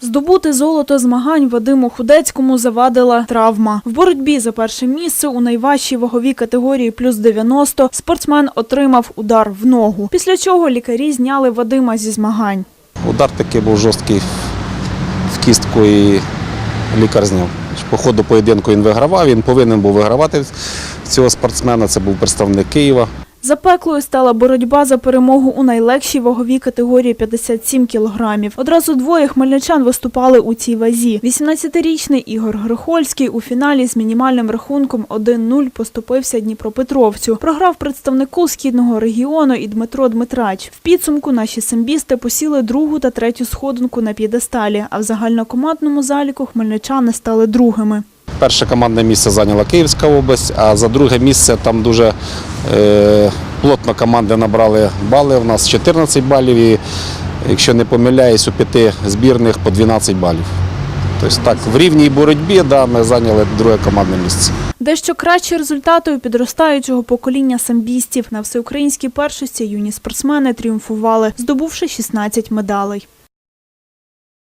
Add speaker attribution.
Speaker 1: Здобути золото змагань Вадиму Худецькому завадила травма. В боротьбі за перше місце у найважчій ваговій категорії плюс 90 спортсмен отримав удар в ногу. Після чого лікарі зняли Вадима зі змагань.
Speaker 2: Удар такий був жорсткий в кістку і лікар зняв. По ходу поєдинку він вигравав, він повинен був вигравати цього спортсмена. Це був представник Києва.
Speaker 1: Запеклою стала боротьба за перемогу у найлегшій ваговій категорії 57 кілограмів. Одразу двоє хмельничан виступали у цій вазі. 18-річний Ігор Грихольський у фіналі з мінімальним рахунком 1-0 поступився Дніпропетровцю. Програв представнику східного регіону і Дмитро Дмитрач. В підсумку наші самбісти посіли другу та третю сходинку на п'єдесталі, а в загальнокомандному заліку хмельничани стали другими.
Speaker 2: Перше командне місце зайняла Київська область, а за друге місце там дуже е, плотно команди набрали бали. У нас 14 балів і, якщо не помиляюсь, у п'яти збірних по 12 балів. Тобто так, в рівній боротьбі да, ми зайняли друге командне місце.
Speaker 1: Дещо кращі результати у підростаючого покоління самбістів. На всеукраїнській першості юні спортсмени тріумфували, здобувши 16 медалей.